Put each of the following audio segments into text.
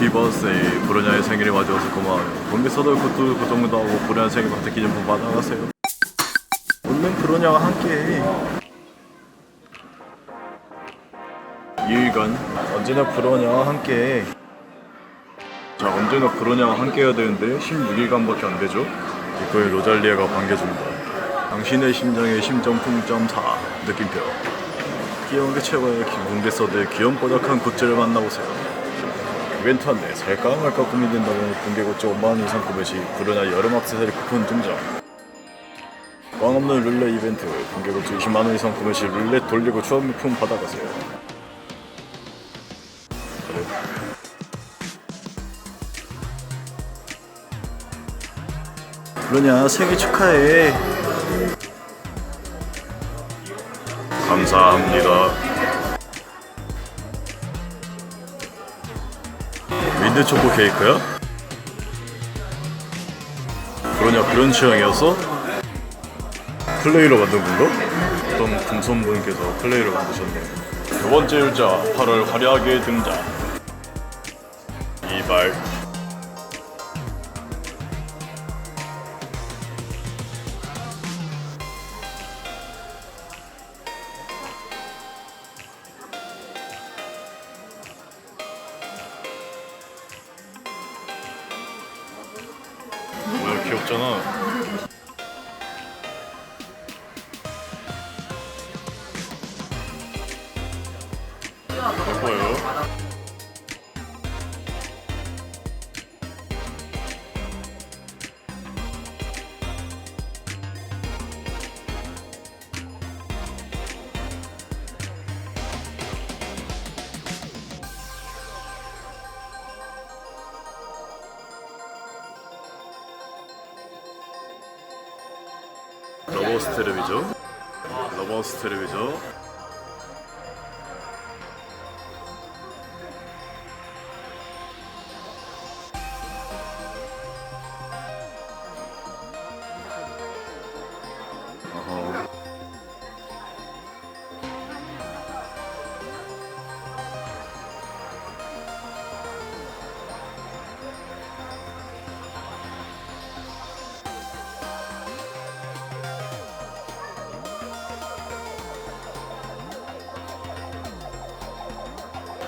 해피 버스데이 브로냐의 생일을 맞이해서 고마워요. 본게서도 그것도 고정도 하고 브로냐 생일 파트 기념품 받아가세요. 오늘은 브로냐와 함께해. 유일간 언제나 브로냐와 함께해. 자 언제나 브로냐와 함께 해야 되는데 16일간밖에 안 되죠? 이거에 로잘리아가 반겨줍니다. 당신의 심장의 심정풍점 4 느낌표. 귀여운 게 최고의 군대서들 귀염 뽀짝한 굿즈를 만나보세요 이벤트 안내 살까 말까 고민된다면 군대 굿즈 5만원 이상 구매 시 브로냐 여름 액세서리 쿠폰 등장 꽝 없는 룰렛 이벤트 굿즈 20만원 이상 구매 시 룰렛 돌리고 추억 물품 받아가세요 그래. 브로냐 생일 축하해 감사합니다. 민트 초코 케이크야? 그러냐 그런 취향이었어? 클레이로 만든 건가? 어떤 금손분께서 클레이로 만드셨네. 두 번째 율자 8월 화려하게 등장. 이발. 귀엽잖아. 러버스 테레비죠. 러버스 테레비죠.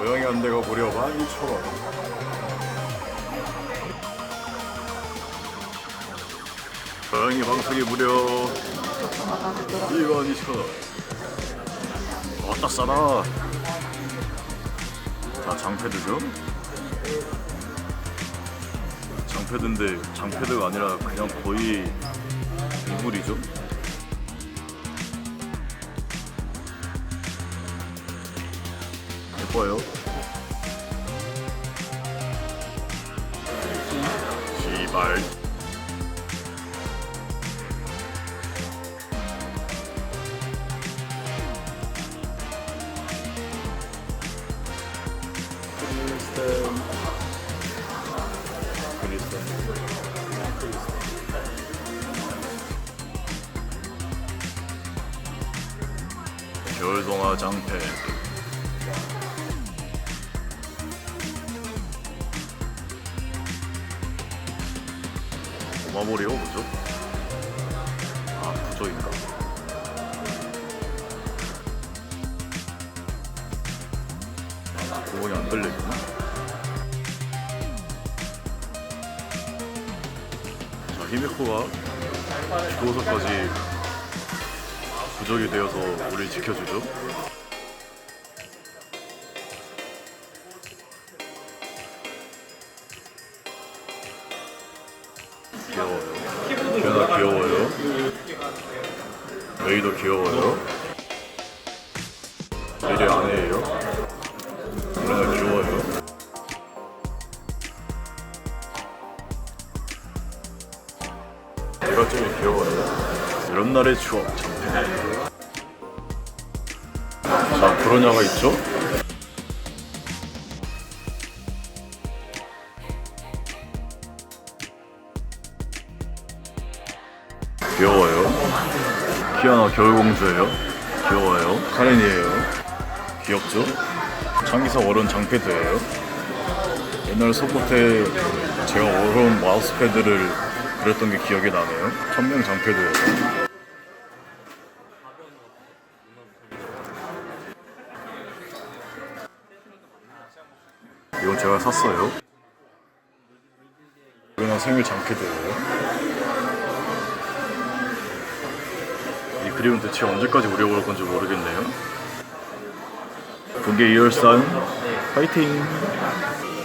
고양이 한 대가 무려 12,000원. 고양이 방석이 무려 12,000원. 왔다 싸다. 자, 장패드죠? 장패드인데 장패드가 아니라 그냥 거의 이불이죠? 예뻐요. 시발. 겨울동화 장패. 마모리요 뭐죠? 아 부족인가? 아, 구멍이 안 뚫리구나. 자 히메코가 주도서까지 부족이 되어서 우리 지켜주죠. 귀여워요. 기현아 귀여워요. 메이도 귀여워요. 미래 아내예요. 그러나 귀여워요. 얘가 제일 귀여워요. 이런 날의 추억 참패. 자, 브로냐가 있죠? 키아나 겨울공주예요. 귀여워요. 카렌이에요. 귀엽죠? 장기석 어른 장패드예요. 옛날 소포 때 제가 어려운 마우스패드를 그렸던 게 기억이 나네요. 천명 장패드여서. 이건 제가 샀어요. 이건 생일 장패드예요. 그림은 대체 언제까지 우려볼 건지 모르겠네요. 공개 2월산 파이팅!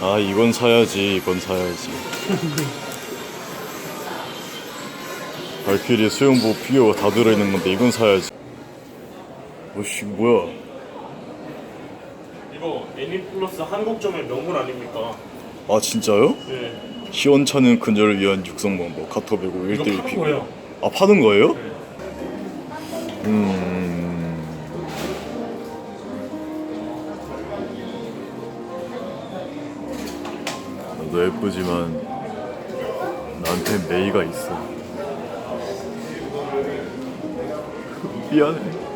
아 이건 사야지 이건 사야지 발키리 수영복 피규어가 다 들어있는 건데 이건 사야지 오씨 뭐야 이거 애니플러스 한국점의 명물 아닙니까? 아 진짜요? 네. 시원찮은 그녀를 위한 육성 방법 카토베고 1대1 파는 피규어 거예요. 아 파는 거예요? 네. 음... 너도 예쁘지만 나한테 메이가 있어. 미안해